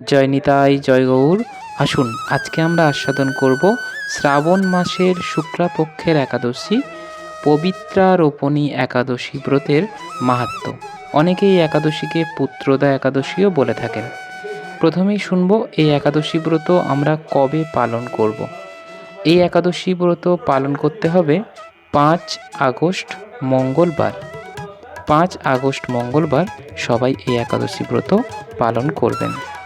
জয় নিতাই, জয় গৌর। আসুন, আজকে আমরা আস্বাদন করব শ্রাবণ মাসের শুক্লাপক্ষের একাদশী পবিত্রা রোপণী একাদশী ব্রতের মাহাত্ম। অনেকেই একাদশীকে পুত্রদা একাদশীও বলে থাকেন। প্রথমেই শুনব, এই একাদশী ব্রত আমরা কবে পালন করব। এই একাদশী ব্রত পালন করতে হবে পাঁচ আগস্ট মঙ্গলবার। পাঁচ আগস্ট মঙ্গলবার সবাই এই একাদশী ব্রত পালন করবেন।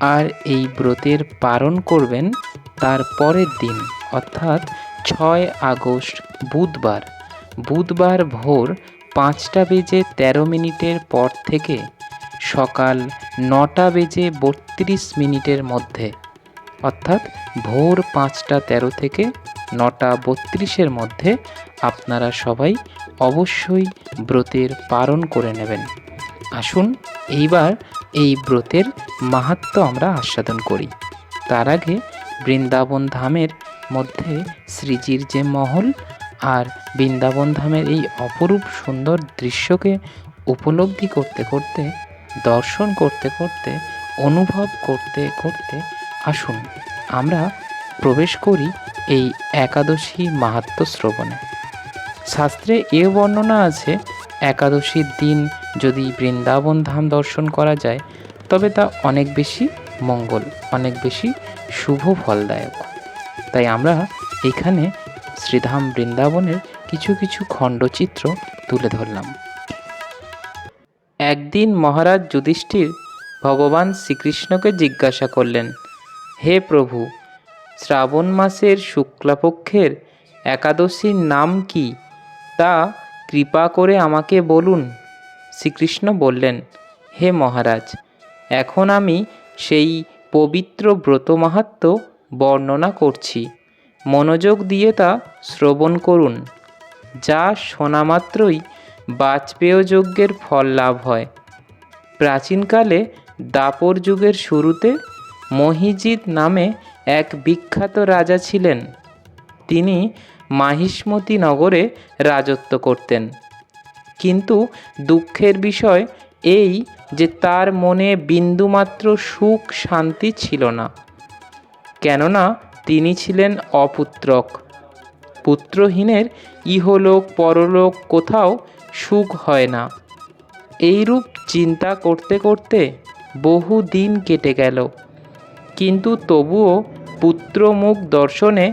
আর এই ব্রতের পালন করবেন তার পরের দিন, অর্থাৎ ছয় আগস্ট, বুধবার। বুধবার ভোর পাঁচটা বেজে তেরো মিনিটের পর থেকে সকাল নটা বেজে বত্রিশ মিনিটের মধ্যে, অর্থাৎ ভোর পাঁচটা তেরো থেকে নটা বত্রিশের মধ্যে আপনারা সবাই অবশ্যই ব্রতের পালন করে নেবেন। আসুন, এইবার এই ব্রতের মাহাত্ম আমরা আস্বাদন করি। তার আগে বৃন্দাবন ধামের মধ্যে শ্রীজির যে মহল আর বৃন্দাবন ধামের এই অপরূপ সুন্দর দৃশ্যকে উপলব্ধি করতে করতে, দর্শন করতে করতে, অনুভব করতে করতে আসুন, আমরা প্রবেশ করি এই একাদশী মাহাত্ম শ্রবণে। শাস্ত্রে এ বর্ণনা আছে একাদশীর দিন যদি বৃন্দাবন ধাম দর্শন করা যায়, তবে তা অনেক বেশি মঙ্গল, অনেক বেশি শুভ ফলদায়ক। তাই আমরা এখানে শ্রীধাম বৃন্দাবনের কিছু কিছু খণ্ডচিত্র তুলে ধরলাম। একদিন মহারাজ যুধিষ্ঠির ভগবান শ্রীকৃষ্ণকে জিজ্ঞাসা করলেন, হে প্রভু, শ্রাবণ মাসের শুক্লাপক্ষের একাদশীর নাম কি? তা কৃপা করে আমাকে বলুন। শ্রীকৃষ্ণ বললেন, হে মহারাজ, এখন আমি সেই পবিত্র ব্রত মাহাত্ম বর্ণনা করছি। মনোযোগ দিয়ে তা শ্রবণ করুন। যা শোনা মাত্রই বাজপেয় যজ্ঞের ফল লাভ হয়। প্রাচীনকালে দাপর যুগের শুরুতে মহিজিৎ নামে এক বিখ্যাত রাজা ছিলেন। তিনি মাহিষ্মতি নগরে রাজত্ব করতেন। কিন্তু দুঃখের বিষয় এই যে তার মনে বিন্দুমাত্র সুখ শান্তি ছিল না। কেননা তিনি ছিলেন অপুত্রক। পুত্রহীনের ইহলোক পরলোক কোথাও সুখ হয় না। এইরূপ চিন্তা করতে করতে বহু দিন কেটে গেল। কিন্তু তবুও পুত্রমুখ দর্শনে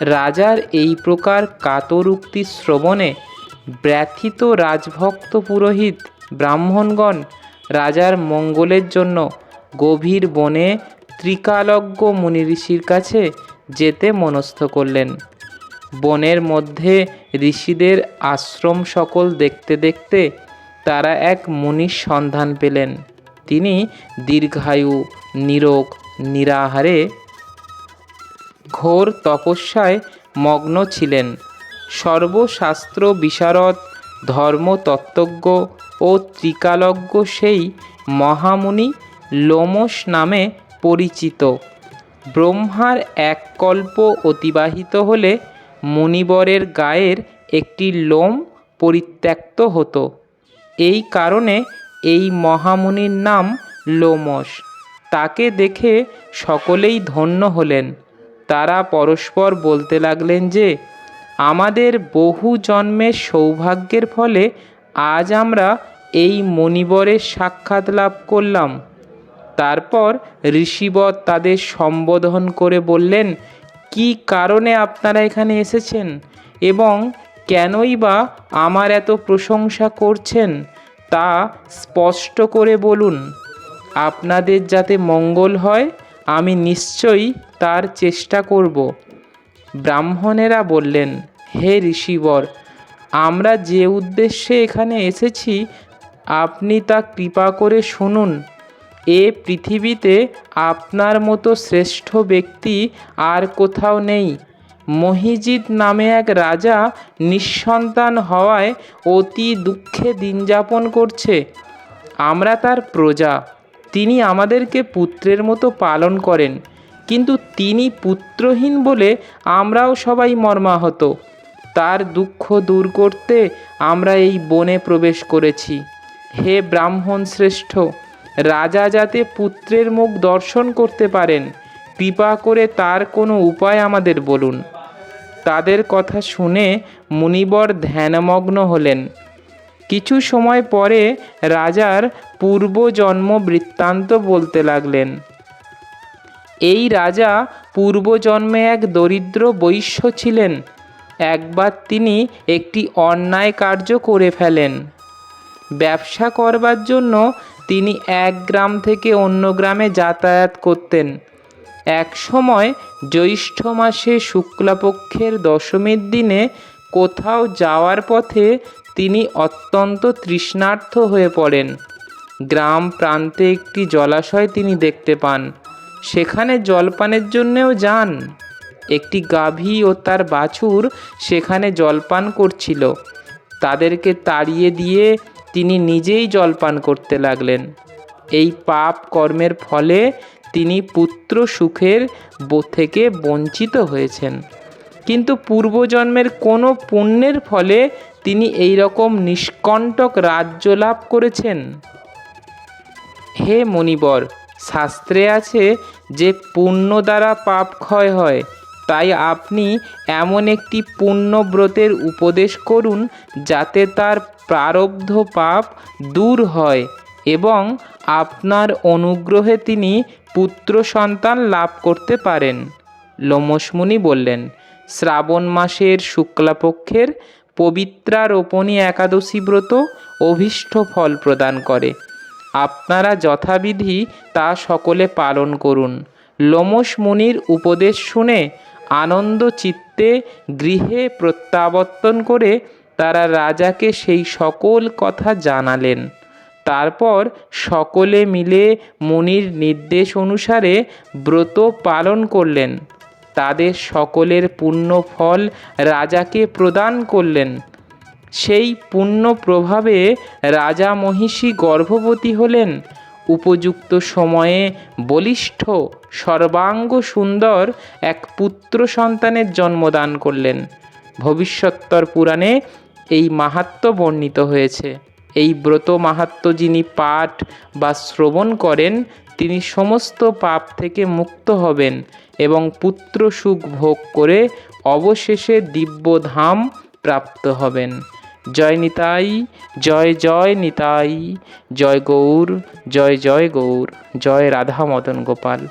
রাজার এই প্রকার কাতরুক্তি শ্রবণে ব্যথিত রাজভক্ত পুরোহিত ব্রাহ্মণগণ রাজার মঙ্গলের জন্য গভীর বনে ত্রিকালজ্ঞ মুনি ঋষির কাছে যেতে মনস্থ করলেন। বনের মধ্যে ঋষিদের আশ্রম সকল দেখতে দেখতে তারা এক মুনির সন্ধান পেলেন। তিনি দীর্ঘায়ু, নিরোগ, নিরাহারে ঘোর তপস্যায় মগ্ন ছিলেন। সর্বশাস্ত্র বিশারদ, ধর্মতত্ত্বজ্ঞ ও ত্রিকালজ্ঞ সেই মহামুনি লোমস নামে পরিচিত। ব্রহ্মার এক কল্প অতিবাহিত হলে মুনিবরের গায়ের একটি লোম পরিত্যক্ত হতো। এই কারণে এই মহামুনির নাম লোমস তাকে দেখে সকলেই ধন্য হলেন। তারা পরস্পর বলতে লাগলেন যে, আমাদের বহু জন্মের সৌভাগ্যের ফলে আজ আমরা এই মণিবরের সাক্ষাৎ লাভ করলাম। তারপর ঋষিবর তাদের সম্বোধন করে বললেন, কি কারণে আপনারা এখানে এসেছেন এবং কেনই বা আমার এত প্রশংসা করছেন তা স্পষ্ট করে বলুন। আপনাদের যাতে মঙ্গল হয় আমি নিশ্চয়ই তার চেষ্টা করব। ব্রাহ্মণেরা বললেন, হে ঋষিবর, আমরা যে উদ্দেশ্যে এখানে এসেছি, আপনি তা কৃপা করে শুনুন। এ পৃথিবীতে আপনার মতো শ্রেষ্ঠ ব্যক্তি আর কোথাও নেই। মহিজিৎ নামে এক রাজা নিঃসন্তান হওয়ায় অতি দুঃখে দিন যাপন করছে। আমরা তার প্রজা। তিনি আমাদেরকে পুত্রের মতো পালন করেন, কিন্তু তিনি পুত্রহীন বলে আমরাও সবাই মর্মাহত। তার দুঃখ দূর করতে আমরা এই বনে প্রবেশ করেছি। হে ব্রাহ্মণ শ্রেষ্ঠ, রাজা যাতে পুত্রের মুখ দর্শন করতে পারেন, কৃপা করে তার কোনো উপায় আমাদের বলুন। তাদের কথা শুনে মুনিবর ধ্যানমগ্ন হলেন। কিছু সময় পরে রাজার পূর্বজন্ম বৃত্তান্ত বলতে লাগলেন। এই রাজা পূর্বজন্মে এক দরিদ্র বৈশ্য ছিলেন। একবার তিনি একটি অন্যায় কার্য করে ফেলেন। ব্যবসা করবার জন্য তিনি এক গ্রাম থেকে অন্য গ্রামে যাতায়াত করতেন। এক সময় জ্যৈষ্ঠ মাসে শুক্লাপক্ষের দশমীর দিনে কোথাও যাওয়ার পথে তিনি অত্যন্ত তৃষ্ণার্থ হয়ে পড়েন। গ্রাম প্রান্তে একটি জলাশয় তিনি দেখতে পান। সেখানে জলপানের জন্যেও যান। একটি গাভী ও তার বাছুর সেখানে জলপান করছিল। তাদেরকে তাড়িয়ে দিয়ে তিনি নিজেই জলপান করতে লাগলেন। এই পাপ কর্মের ফলে তিনি পুত্র সুখের থেকে বঞ্চিত হয়েছেন। কিন্তু পূর্বজন্মের কোনো পুণ্যের ফলে তিনি এই রকম নিষ্কণ্টক রাজ্য লাভ করেছেন। হে মণিবর, শাস্ত্রে আছে যে পুণ্য দ্বারা পাপ ক্ষয় হয়, তাই আপনি এমন একটি পুণ্যব্রতের উপদেশ করুন যাতে তার প্রারব্ধ পাপ দূর হয় এবং আপনার অনুগ্রহে তিনি পুত্র সন্তান লাভ করতে পারেন। লোমসমুনি বললেন, শ্রাবণ মাসের শুক্লাপক্ষের পবিত্রারোপণী একাদশী ব্রত অভীষ্ট ফল প্রদান করে। আপনারা যথাবিধি তা সকলে পালন করুন। লোমস মুনির উপদেশ শুনে আনন্দ চিত্তে গৃহে প্রত্যাবর্তন করে তারা রাজাকে সেই সকল কথা জানালেন। তারপর সকলে মিলে মুনির নির্দেশ অনুসারে ব্রত পালন করলেন। তাদের সকলের পুণ্য ফল রাজাকে প্রদান করলেন। সেই পুণ্য প্রভাবে রাজা মহিষী গর্ভবতী হলেন। উপযুক্ত সময়ে বলিষ্ঠ, সর্বাঙ্গ সুন্দর এক পুত্র সন্তানের জন্মদান করলেন। ভবিষ্যত্তর পুরাণে এই মাহাত্ম বর্ণিত হয়েছে। এই ব্রত মাহাত্ম্য যিনি পাঠ বা শ্রবণ করেন তিনি সমস্ত পাপ থেকে মুক্ত হবেন এবং পুত্র সুখ ভোগ করে অবশেষে দিব্যধাম প্রাপ্ত হবেন। জয় নিতাই, জয় জয় নিতাই, জয় গৌর, জয় জয় গৌর, জয় রাধা মদন গোপাল।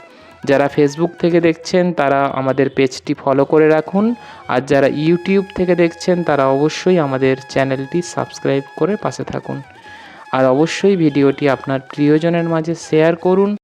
যারা ফেসবুক থেকে দেখছেন, তারা আমাদের পেজটি ফলো করে রাখুন। আর যারা ইউটিউব থেকে দেখছেন, তারা অবশ্যই আমাদের চ্যানেলটি সাবস্ক্রাইব করে পাশে থাকুন। আর অবশ্যই ভিডিওটি আপনার প্রিয়জনের মাঝে শেয়ার করুন।